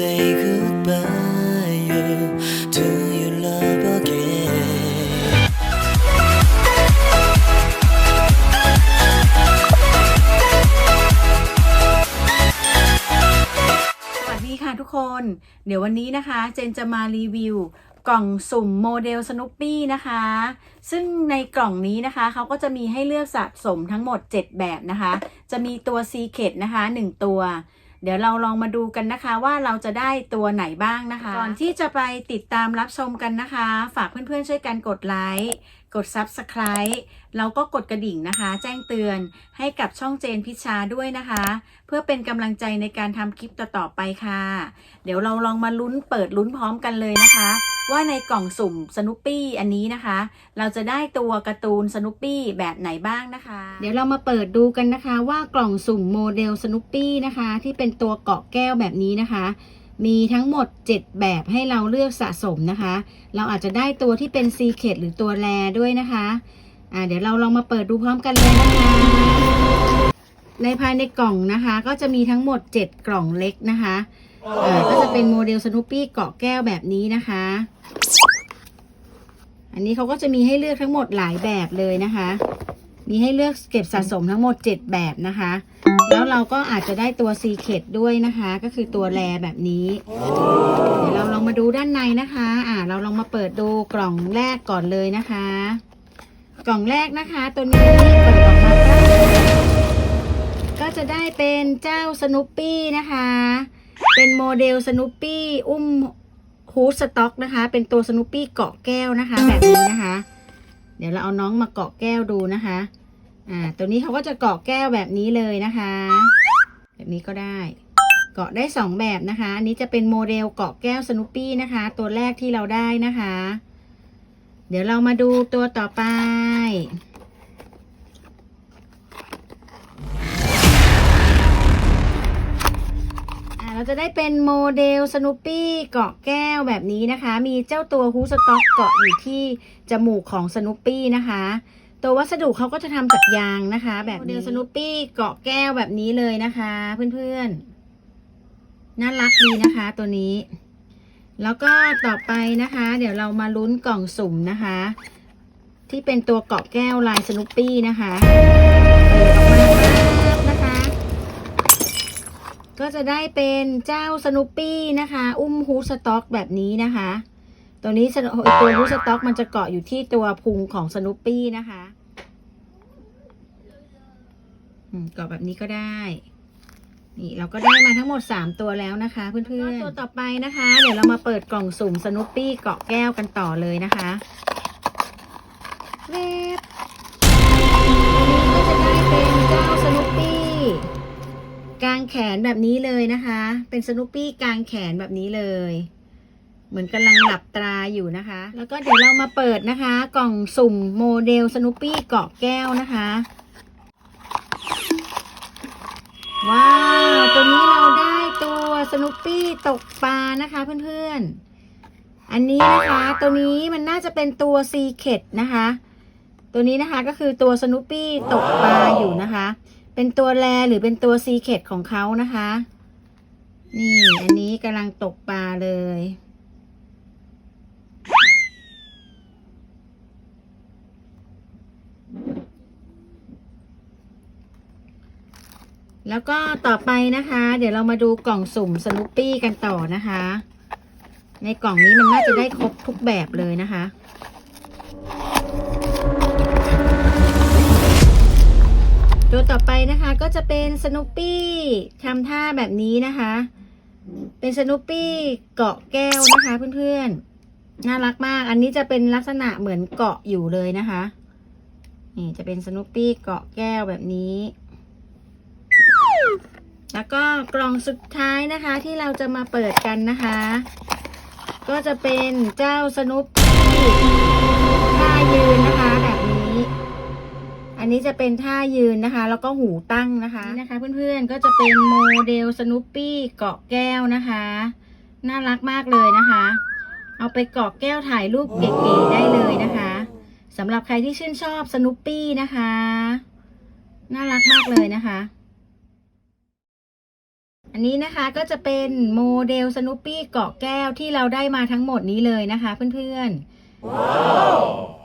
say goodbye to your love again สวัสดีค่ะทุกคน เดี๋ยววันนี้นะคะ เจนจะมารีวิวกล่องสุ่มโมเดลสนุปปี้นะคะ ซึ่งในกล่องนี้นะคะเขาก็จะมีให้เลือกสะสมทั้งหมด 7 แบบนะคะ จะมีตัวซีเค t นะคะ 1 ตัว เดี๋ยวเราลองมาดูกันนะคะว่าเราจะได้ตัวไหนบ้างนะคะ ก่อนที่จะไปติดตามรับชมกันนะคะ ฝากเพื่อนๆช่วยกันกดไลค์กด Subscribe แล้วก็กดกระดิ่งนะคะ แจ้งเตือนให้กับช่องเจนพิชชาด้วยนะคะ เพื่อเป็นกำลังใจในการทำคลิปต่อๆไปค่ะ เดี๋ยวเราลองมาลุ้นเปิดลุ้นพร้อมกันเลยนะคะ ว่าในกล่องสุ่มสนุปปี้อันนี้นะคะ เราจะได้ตัวการ์ตูนสนุปปี้แบบไหนบ้างนะคะ เดี๋ยวเรามาเปิดดูกันนะคะ ว่ากล่องสุ่มโมเดลสนุปปี้นะคะ ที่เป็นตัวเกาะแก้วแบบนี้นะคะ มีทั้งหมด 7 แบบให้เราเลือกสะสมนะคะ เราอาจจะได้ตัวที่เป็นซีเคดหรือตัวแรด้วยนะคะอ่าเดี๋ยวเราลองมาเปิดดูพร้อมกันเลยนะคะในภายในกล่องนะคะ ก็จะมีทั้งหมด 7 กล่องเล็กนะคะ อ่าก็จะเป็นโมเดลสนุปปี้เกาะแก้วแบบนี้นะคะ อันนี้เขาก็จะมีให้เลือกทั้งหมดหลายแบบเลยนะคะ มีให้เลือกเก็บสะสมทั้งหมด 7 แบบนะคะ แล้วเราก็อาจจะได้ตัวซีเคดด้วยนะคะ ก็คือตัวแรแบบนี้ เดี๋ยวเราลองมาดูด้านในนะคะ อ่า เราลองมาเปิดดูกล่องแรกก่อนเลยนะคะ กล่องแรกนะคะตัวนี้เปิดออกมาก็จะได้เป็นเจ้าสนุปปี้นะคะ เป็นโมเดลสนุปปี้อุ้มฮูสต็อกนะคะ เป็นตัวสนุปปี้เกาะแก้วนะคะ แบบนี้นะคะ เดี๋ยวเราเอาน้องมาเกาะแก้วดูนะคะ อ่า ตัวนี้เขาก็จะเกาะแก้วแบบนี้เลยนะคะ แบบนี้ก็ได้ เกาะได้ 2 แบบนะคะ อันนี้จะเป็นโมเดลเกาะแก้วสนุปปี้นะคะ ตัวแรกที่เราได้นะคะ เดี๋ยวเรามาดูตัวต่อไป เราจะได้เป็นโมเดลสนุปปี้เกาะแก้วแบบนี้นะคะ มีเจ้าตัวฮูสต็อกเกาะอยู่ที่จมูกของสนุปปี้นะคะ ตัววัสดุเขาก็จะทำจากยางนะคะ แบบโมเดลสนุปปี้เกาะแก้วแบบนี้เลยนะคะ เพื่อนๆ น่ารักดีนะคะตัวนี้ แล้วก็ต่อไปนะคะ เดี๋ยวเรามาลุ้นกล่องสุ่มนะคะ ที่เป็นตัวเกาะแก้วลายสนุปปี้นะคะเปิดออกมาปั๊บนะคะ ก็จะได้เป็นเจ้าสนุปปี้นะคะ อุ้มฮูสต็อกแบบนี้นะคะ ตัวนี้ตัวฮูสต็อกมันจะเกาะอยู่ที่ตัวพุงของสนุปปี้นะคะอืมเกาะแบบนี้ก็ได้ นี่เราก็ได้มาทั้งหมด 3 ตัวแล้วนะคะ เพื่อนๆตัวต่อไปนะคะ เดี๋ยวเรามาเปิดกล่องสุ่มสนุปปี้เกาะแก้วกันต่อเลยนะคะเว็บ กลางแขนแบบนี้เลยนะคะ เป็นสนุปปี้กลางแขนแบบนี้เลย เหมือนกำลังหลับตาอยู่นะคะ แล้วก็เดี๋ยวเรามาเปิดนะคะ กล่องสุ่มโมเดลสนุปปี้เกาะแก้วนะคะ ว้าวตัวนี้เราได้ตัวสนุปปี้ตกปลานะคะเพื่อนๆ อันนี้นะคะตัวนี้มันน่าจะเป็นตัวซีเคดนะคะ ตัวนี้นะคะก็คือตัวสนุปปี้ตกปลาอยู่นะคะ เป็นตัวแรหรือเป็นตัวซีเคดของเขานะคะ นี่อันนี้กำลังตกปลาเลย แล้วก็ต่อไปนะคะ เดี๋ยวเรามาดูกล่องสุ่มสนุปปี้กันต่อนะคะ ในกล่องนี้มันน่าจะได้ครบทุกแบบเลยนะคะ ตัวต่อไปนะคะก็จะเป็นสนุปปี้ทำท่าแบบนี้นะคะ เป็นสนุปปี้เกาะแก้วนะคะเพื่อนๆ น่ารักมาก อันนี้จะเป็นลักษณะเหมือนเกาะอยู่เลยนะคะ นี่จะเป็นสนุปปี้เกาะแก้วแบบนี้ แล้วก็กล่องสุดท้ายนะคะที่เราจะมาเปิดกันนะคะ ก็จะเป็นเจ้าสนุปปี้ท่ายืนนะคะ นนี้จะเป็นท่ายืนนะคะ แล้วก็หูตั้งนะคะนี่นะคะ เพื่อนๆก็จะเป็นโมเดลสนุปปี้เกาะแก้วนะคะ น่ารักมากเลยนะคะ เอาไปเกาะแก้วถ่ายรูปเก๋ๆได้เลยนะคะสำหรับใครที่ชื่นชอบสนุปปี้นะคะ น่ารักมากเลยนะคะอันนี้นะคะก็จะเป็นโมเดลสนุปปี้เกาะแก้วที่เราได้มาทั้งหมดนี้เลยนะคะเพื่อนๆ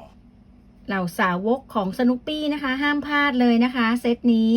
เหล่าสาวกของสนุปปี้นะคะ ห้ามพลาดเลยนะคะ เซตนี้